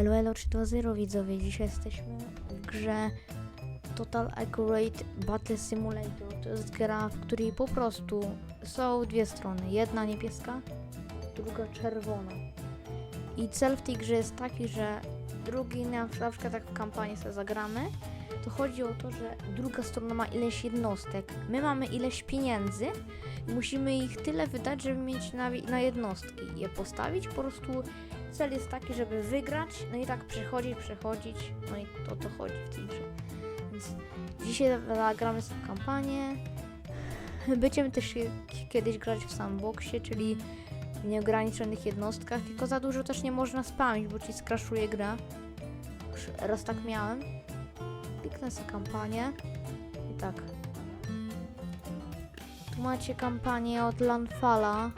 Elo Elo 320 widzowie, dzisiaj jesteśmy w grze Total Accurate Battle Simulator. To jest gra, w której po prostu są dwie strony. Jedna niebieska, druga czerwona. I cel w tej grze jest taki, że drugi, na, na przykład jak w kampanii sobie zagramy, to chodzi o to, że druga strona ma ileś jednostek, my mamy ileś pieniędzy i musimy ich tyle wydać, żeby mieć na, na jednostki je postawić. Po prostu cel jest taki, żeby wygrać, no i tak przechodzić, przechodzić, no i to to chodzi w tej grze. Więc dzisiaj zagramy sobie kampanię. Będziemy też kiedyś grać w sandboxie, czyli w nieograniczonych jednostkach, tylko za dużo też nie można spamić, bo ci skraszuje gra. Raz tak miałem. Kliknę sobie kampanię i tak. Tu macie kampanię od Landfalla.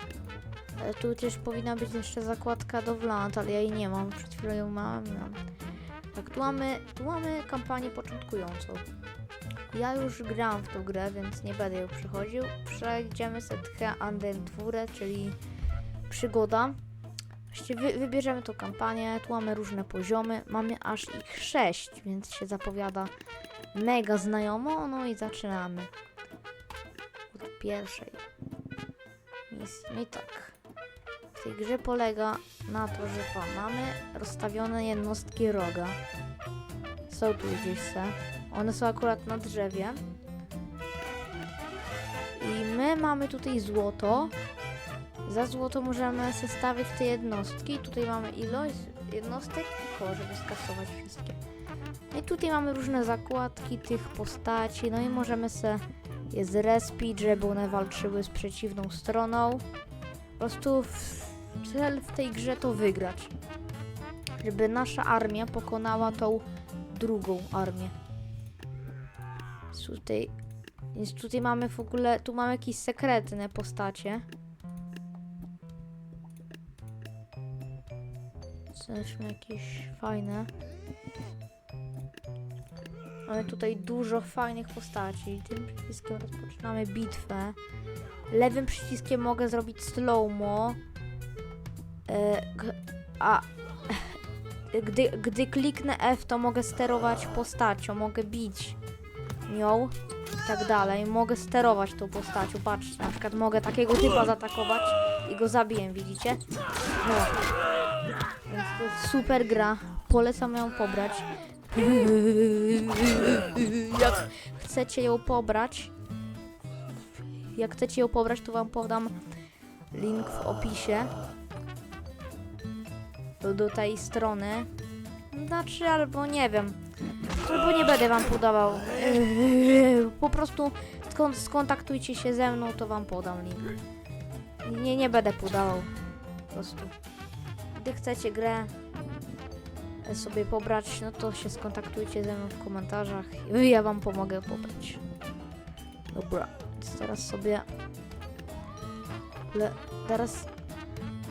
E, Tu też powinna być jeszcze zakładka do Wlant, ale ja jej nie mam. Przed chwilą ją mam. mam. Tak, tu mamy, tu mamy kampanię początkującą. Ja już grałam w tą grę, więc nie będę ją przechodził. Przejdziemy setkę Aventurę, czyli przygoda. Właściwie wy, wybierzemy tą kampanię, tu mamy różne poziomy, mamy aż ich 6, więc się zapowiada mega znajomo, no i zaczynamy od pierwszej misji. No i tak, tej grze polega na to, że pan, mamy rozstawione jednostki roga. Są tu gdzieś se. One są akurat na drzewie. I my mamy tutaj złoto. Za złoto możemy zestawić te jednostki. Tutaj mamy ilość jednostek i koło, żeby skasować wszystkie. No i tutaj mamy różne zakładki tych postaci. No i możemy se je zrespić, żeby one walczyły z przeciwną stroną. Po prostu cel w tej grze to wygrać. Żeby nasza armia pokonała tą drugą armię. Tutaj, więc tutaj mamy w ogóle, tu mamy jakieś sekretne postacie. Zobaczmy jakieś fajne. Mamy tutaj dużo fajnych postaci. Tym przyciskiem rozpoczynamy bitwę. Lewym przyciskiem mogę zrobić slow-mo. A gdy, gdy kliknę F, to mogę sterować postacią, mogę bić nią i tak dalej. Mogę sterować tą postacią. Patrzcie, na przykład mogę takiego typa zaatakować i go zabiję, widzicie? No. Więc to jest super gra. Polecam ją pobrać. Jak chcecie ją pobrać, jak chcecie ją pobrać, to wam podam link w opisie do, tej strony. Znaczy, albo nie wiem. Albo nie będę wam podawał. Po prostu skon- skontaktujcie się ze mną, to wam podam link. Nie, nie będę podawał. Po prostu. Gdy chcecie grę sobie pobrać, no to się skontaktujcie ze mną w komentarzach ja wam pomogę pobrać. Dobra, teraz sobie... Le... Teraz...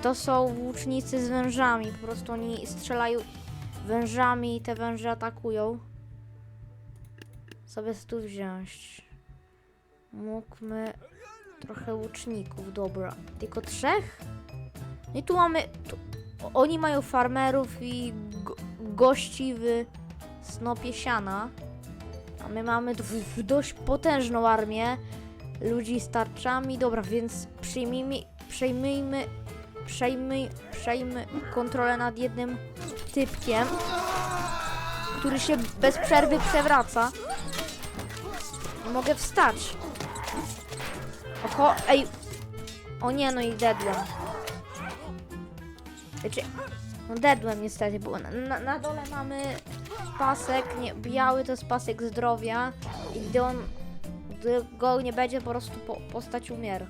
To są włócznicy z wężami, po prostu oni strzelają wężami i te węże atakują. Sobie tu wziąć. Mógłmy trochę łuczników, dobra. Tylko trzech? No I tu mamy... Tu, oni mają farmerów i go, gości w snopie siana. A my mamy dość potężną armię ludzi z tarczami. Dobra, więc przyjmijmy, przejmijmy, przejmy, przejmy kontrolę nad jednym typkiem, który się bez przerwy przewraca. Nie Mogę wstać. Oho, ej. O nie, no i dedłem. Znaczy, no dedłem niestety, bo na, na, na dole mamy pasek, nie, biały to jest pasek zdrowia i gdy on, gdy go nie będzie, po prostu po, postać umiera.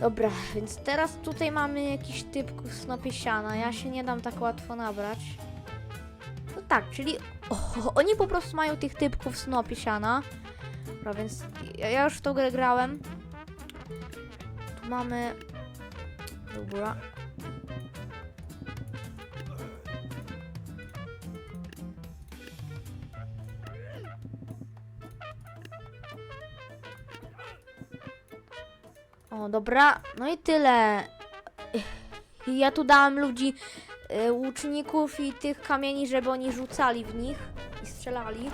Dobra, więc teraz tutaj mamy jakiś typ w snopie siana. Ja się nie dam tak łatwo nabrać. No tak, czyli oni po prostu mają tych typków w snopie siana. Dobra, więc ja, ja już w tą grę grałem. Tu mamy... Dobra. O, dobra. No i tyle. Ja tu dałem ludzi y, łuczników i tych kamieni, żeby oni rzucali w nich i strzelali.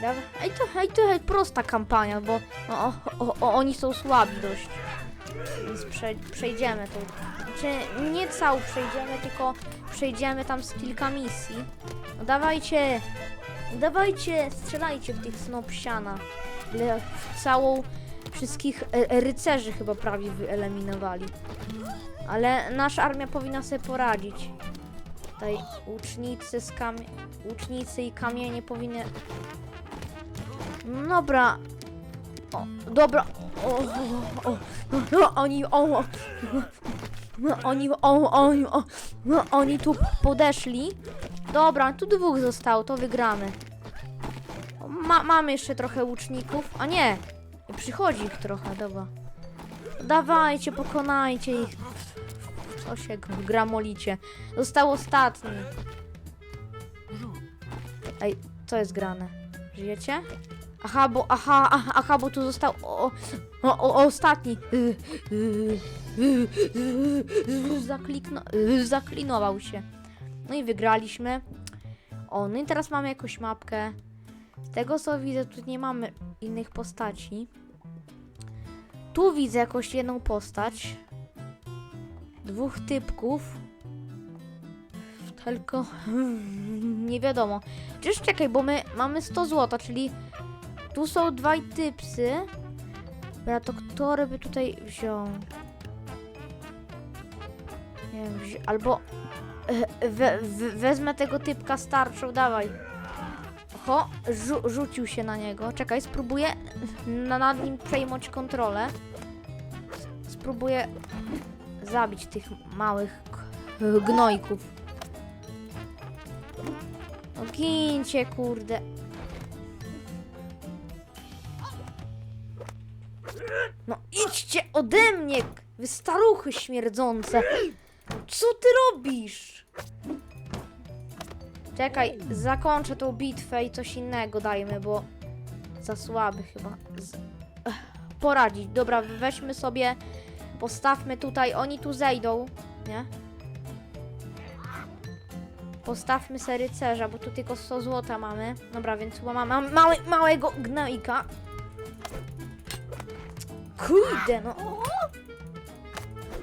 Dawaj. Ej, to, ej, to ej, prosta kampania, bo o, o, o, o, oni są słabi dość. Więc prze, przejdziemy to. Znaczy, nie całą przejdziemy, tylko przejdziemy tam z kilka misji. No dawajcie! Dawajcie! Strzelajcie w tych snopsiana. Całą... Wszystkich e, rycerzy chyba prawie wyeliminowali. Ale nasza armia powinna sobie poradzić. Tutaj łucznicy z kamie... Łucznicy i kamienie powinny... Dobra. O, dobra. O, o, o, oni, o, o, no, oni, o, oni, o, no, oni tu podeszli. Dobra, tu dwóch zostało, to wygramy. Ma, mamy jeszcze trochę łuczników. A nie, przychodzi ich trochę, dobra. Dawajcie, pokonajcie ich. Co się gramolicie? Został ostatni. Ej, co jest grane? Żyjecie? Aha, bo, aha, aha, bo tu został o, o, o, ostatni. Y, y, y, Zaklikno, zaklinował się. No i wygraliśmy. O, no i teraz mamy jakąś mapkę. Z tego co widzę, tu nie mamy innych postaci. Tu widzę jakąś jedną postać. Dwóch typków. Tylko nie wiadomo. Czyż czekaj, bo my mamy 100 zł, czyli tu są dwaj typsy. Dobra, to który by tutaj wziął? Nie wiem, wzi- albo e, we, we, wezmę tego typka starszą, dawaj. Oho, rzu, rzucił się na niego. Czekaj, spróbuję na, nad nim przejmować kontrolę. Spróbuję zabić tych małych gnojków. No kurde. No idźcie ode mnie, wy staruchy śmierdzące. Co ty robisz? Czekaj, zakończę tą bitwę i coś innego dajmy, bo za słaby chyba. Z... Poradzić. Dobra, weźmy sobie, postawmy tutaj, oni tu zejdą, nie? Postawmy sobie rycerza, bo tu tylko 100 złota mamy. Dobra, więc chyba mamy mamy mały, małego gnoika. Kurde, no.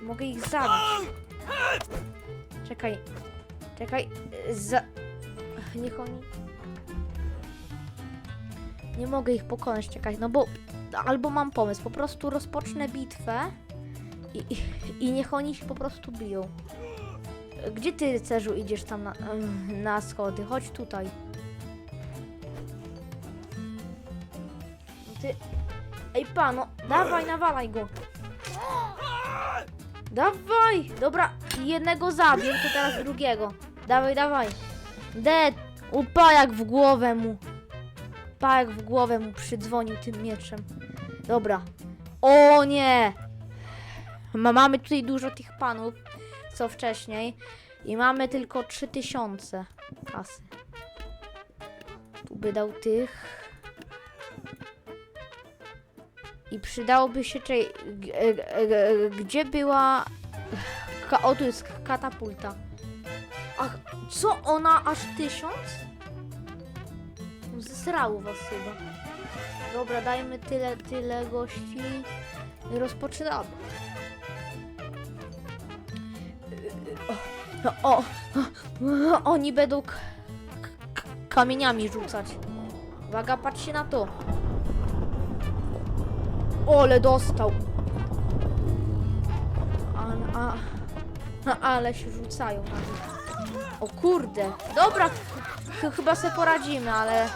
Mogę ich zabić. Czekaj. Czekaj. Za... Niech oni... Nie mogę ich pokonać, czekaj, no bo... Albo mam pomysł, po prostu rozpocznę bitwę i, i, i niech oni się po prostu biją. Gdzie ty, rycerzu, idziesz tam na, na schody? Chodź tutaj. Ty... Ej, pano, dawaj, nawalaj go. Dawaj! Dobra, jednego zabił, to teraz drugiego. Dawaj, dawaj. Dead! U pajak w głowę mu. Pajak w głowę mu przydzwonił tym mieczem. Dobra. O nie! Ma, mamy tutaj dużo tych panów, co wcześniej. I mamy tylko 3000 kasy. Tu by dał tych. I przydałoby się, czy, gdzie była, o tu jest katapulta. Ach, co ona aż tysiąc? Zesrało was chyba. Dobra, dajmy tyle, tyle gości rozpoczynamy. O, o, o, oni będą kamieniami rzucać. Uwaga, patrzcie na to. Ole dostał. A, a, ale się rzucają na. O kurde. Dobra, ch chyba sobie poradzimy, ale...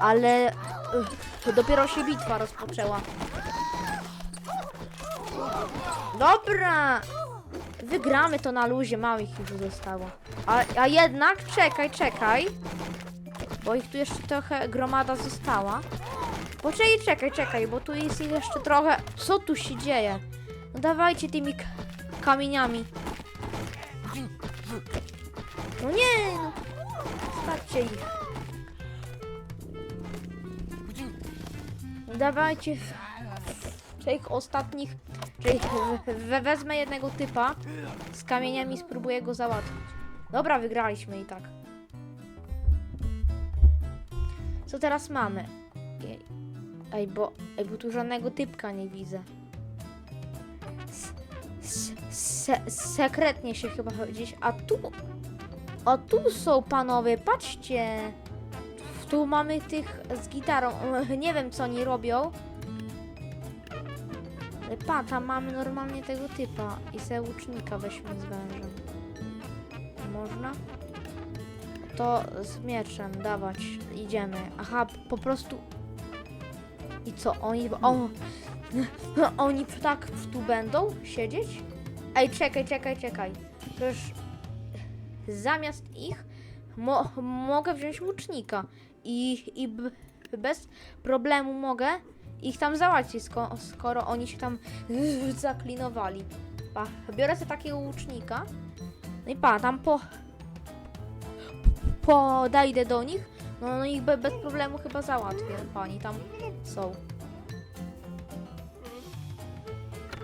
Ale... Ugh, dopiero się bitwa rozpoczęła. Dobra! Wygramy to na luzie, małych już zostało. A, a jednak, czekaj, czekaj. Bo ich tu jeszcze trochę gromada została. Poczekaj, czekaj, czekaj, bo tu jest ich jeszcze trochę. Co tu się dzieje? No dawajcie tymi kamieniami. No nie, no. Stawcie ich. No dawajcie tych ostatnich Czyli we- we- wezmę jednego typa z kamieniami spróbuję go załatwić. Dobra, wygraliśmy i tak. Co teraz mamy? Ej, bo, ej, bo tu żadnego typka nie widzę. S- s- se, sekretnie się chyba gdzieś. A tu. A tu są panowie, patrzcie. Tu mamy tych z gitarą. Nie wiem co oni robią. Pa, tam mamy normalnie tego typa. I se łucznika weźmy z wężem. Można? To z mieczem dawać. Idziemy. Aha, po prostu. I co? Oni. O, oni tak tu będą siedzieć? Ej, czekaj, czekaj, czekaj. Przecież zamiast ich mo mogę wziąć łucznika i, i bez problemu mogę ich tam załatwić, sko skoro oni się tam zaklinowali. Pa, biorę sobie takiego łucznika. No i pa, tam po podejdę do nich. No, no ich be bez problemu chyba załatwię. Pani tam są.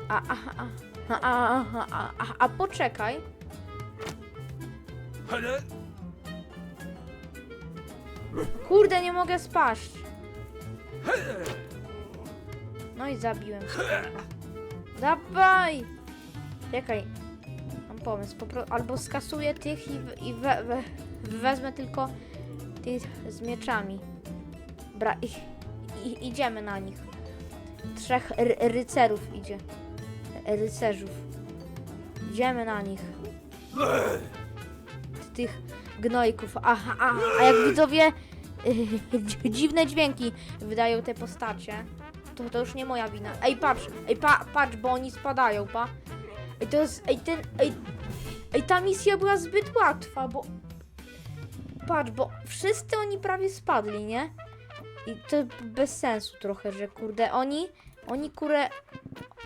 A, a, a, a, a, a, a, a, a poczekaj. Kurde, nie mogę spaść. No i zabiłem. Dawaj! Czekaj. Mam pomysł. Po pro- albo skasuję tych i, w- i we, we, wezmę tylko tych z mieczami. Bra, i, i, idziemy na nich. Trzech ry, rycerów idzie. Rycerzów. Idziemy na nich. Tych gnojków. Aha, a, a jak widzowie dzi- dziwne dźwięki wydają te postacie, to, to już nie moja wina. Ej, patrz, ej, pa, patrz, bo oni spadają, pa. Ej, to jest, ej, ten, ej, ej, ta misja była zbyt łatwa, bo, patrz, bo wszyscy oni prawie spadli, nie? I to bez sensu trochę, że kurde, oni, oni kurę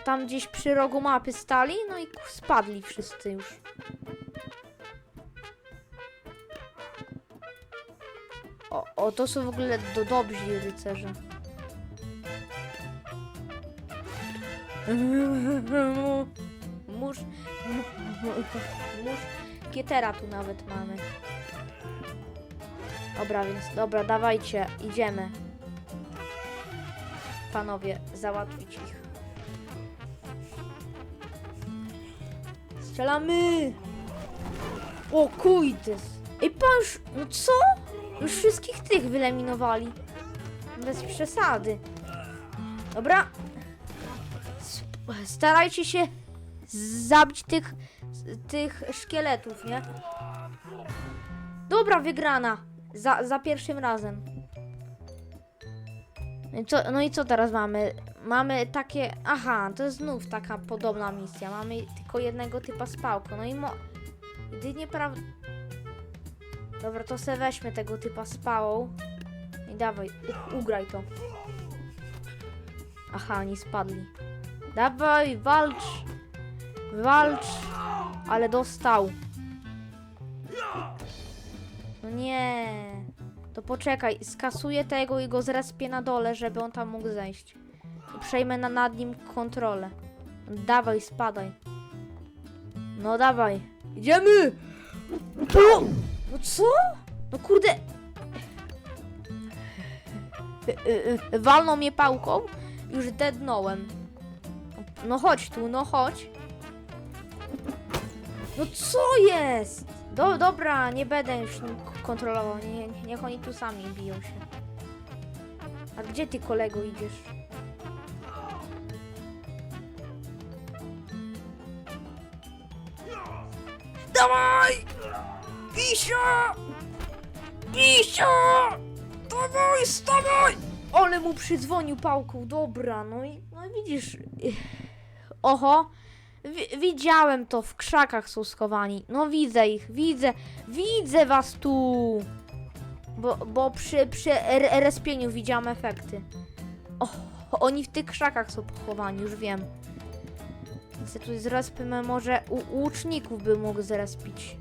tam gdzieś przy rogu mapy stali, no i spadli wszyscy już. O, o, to są w ogóle do, dobrzy rycerze. Mórz... Mórz... Kietera tu nawet mamy. Dobra, więc dobra, dawajcie, idziemy. Panowie, załatwić ich. Strzelamy! O kujtys! Ej, pan. No co? Już wszystkich tych wyeliminowali. Bez przesady. Dobra. Starajcie się zabić tych, tych szkieletów, nie? Dobra, wygrana. Za, za pierwszym razem. No i, co, no i co teraz mamy? Mamy takie... Aha, to jest znów taka podobna misja. Mamy tylko jednego typa z. No i mo... Jedynie praw... Dobra, to se weźmy tego typa z pałą. I dawaj, ugraj to. Aha, oni spadli. Dawaj, walcz! Walcz! Ale dostał. No nie. To poczekaj, skasuję tego i go zrespię na dole, żeby on tam mógł zejść. I przejmę na, nad nim kontrolę. Dawaj, spadaj. No dawaj. Idziemy! Co? No kurde. Y, y, y, Walną mnie pałką, już dednąłem. No chodź tu, no chodź. No co jest? Do, dobra, nie będę już kontrolował. Nie, nie, niech oni tu sami biją się. A gdzie ty kolego idziesz? Dawaj! Bisio! Bisio! Dawaj, stawaj! Ale mu przydzwonił pałką, dobra, no i, no widzisz. Oho, wi- widziałem to, w krzakach są schowani. No widzę ich, widzę, widzę was tu. Bo, bo przy, przy respieniu widziałam efekty. O, oni w tych krzakach są pochowani, już wiem. Więc ja tu zrespimy może u, łuczników by mógł zrespić.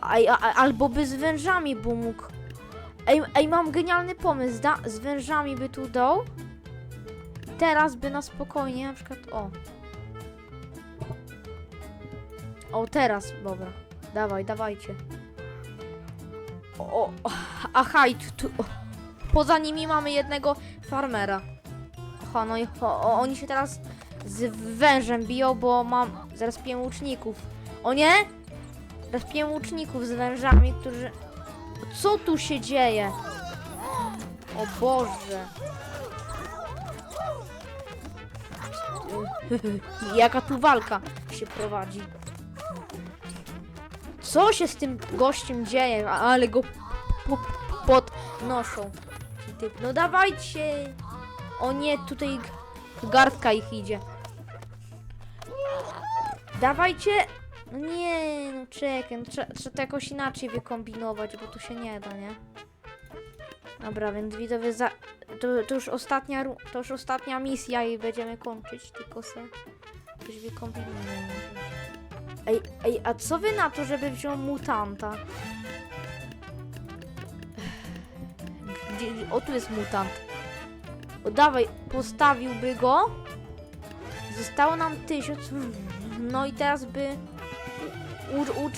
A, albo by z wężami by mógł. Ej, ej, mam genialny pomysł, da? Z wężami by tu dał. teraz by na spokojnie, na przykład, o. O, teraz, dobra. Dawaj, dawajcie. O, o aha, tu, tu poza nimi mamy jednego farmera. Aha, no i oni się teraz z wężem biją, bo mam, zaraz piję łuczników. O nie? Piję łuczników z wężami, którzy... Co tu się dzieje? O Boże. Jaka tu walka się prowadzi. Co się z tym gościem dzieje? Ale go po- podnoszą. No dawajcie! O nie, tutaj g- gardka ich idzie. Dawajcie! No nie, no czekaj, no trzeba, trzeba to jakoś inaczej wykombinować, bo to się nie da, nie? Dobra, więc widzowie, za, to, to, już ostatnia, to już ostatnia misja i będziemy kończyć, tylko se coś wykombinujemy. Ej, ej, a co wy na to, żeby wziął mutanta? Gdzie- o, tu jest mutant. O, dawaj, postawiłby go. Zostało nam tysiąc. No i teraz by u,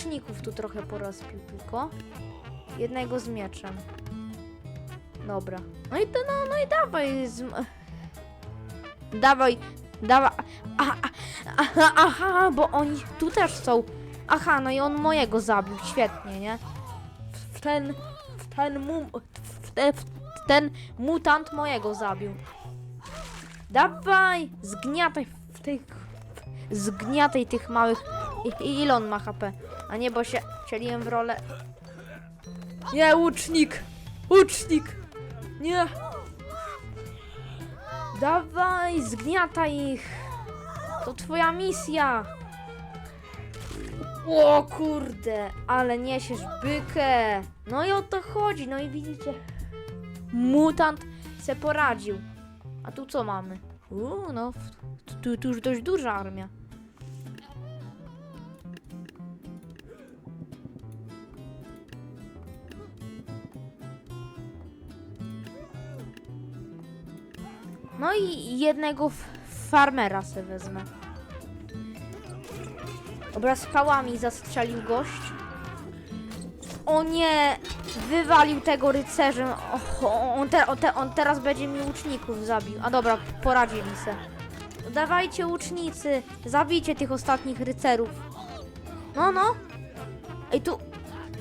tu trochę porozpił tylko. Jednego z mieczem. Dobra. No i to, no, no i dawaj. Z... Dawaj, dawaj. Aha, aha, aha, bo oni tu też są. Aha, no i on mojego zabił. Świetnie, nie? W ten, w ten, w te, w ten mutant mojego zabił. Dawaj, zgniataj w tych, zgniataj tych małych. I, i ile on ma HP? A nie, bo się wcieliłem w rolę. Nie, łucznik! Łucznik! Nie! Dawaj, zgniataj ich! To twoja misja! O kurde, ale niesiesz bykę! No i o to chodzi, no i widzicie. Mutant se poradził. A tu co mamy? Uuu, no, tu, tu już dość duża armia. No i jednego farmera se wezmę. Dobra, skałami zastrzelił gość. O nie! Wywalił tego rycerzem. On, te, on, te, on teraz będzie mi łuczników zabił. A dobra, poradzili se. Dawajcie łucznicy! Zabijcie tych ostatnich rycerów. No, no. Ej, tu...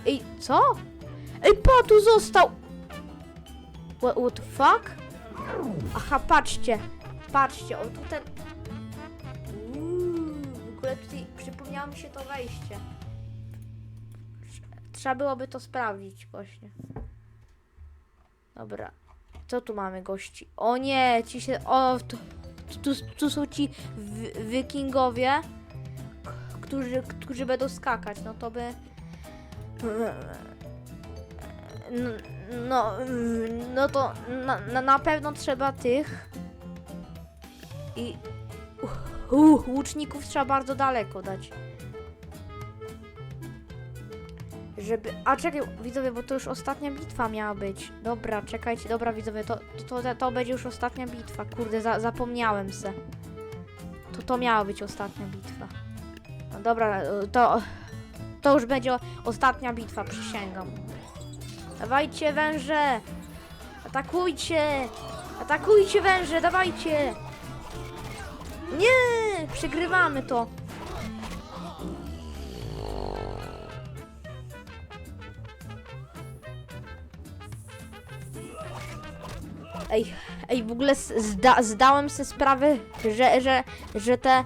Ej, co? Ej, pa, tu został! What, what the fuck? Aha, patrzcie. Patrzcie, o tu ten... Uuu, w ogóle tutaj przypomniało mi się to wejście. Trzeba byłoby to sprawdzić właśnie. Dobra. Co tu mamy gości? O nie, ci się... O, tu, tu, tu są ci wikingowie, którzy, którzy będą skakać. No to by... No, no, to na, na, pewno trzeba tych i uh, łuczników trzeba bardzo daleko dać. Żeby. A czekaj, widzowie, bo to już ostatnia bitwa miała być. Dobra, czekajcie, dobra widzowie, to, to, to, to będzie już ostatnia bitwa. Kurde, za, zapomniałem se. To to miała być ostatnia bitwa. No dobra, to. To już będzie ostatnia bitwa, przysięgam. Dawajcie węże! Atakujcie! Atakujcie węże, dawajcie! Nie! Przegrywamy to! Ej, ej, w ogóle zda, zdałem sobie sprawę, że, że, że te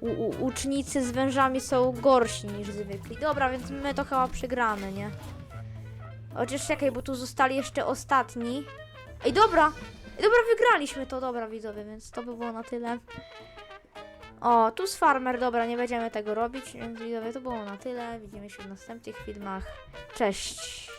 u, u, ucznicy z wężami są gorsi niż zwykli. Dobra, więc my to chyba przegramy, nie? Chociaż czekaj, bo tu zostali jeszcze ostatni. Ej, dobra! Ej, dobra, wygraliśmy to, dobra widzowie, więc to by było na tyle. O, tu z farmer, dobra, nie będziemy tego robić, więc widzowie, to było na tyle. Widzimy się w następnych filmach. Cześć!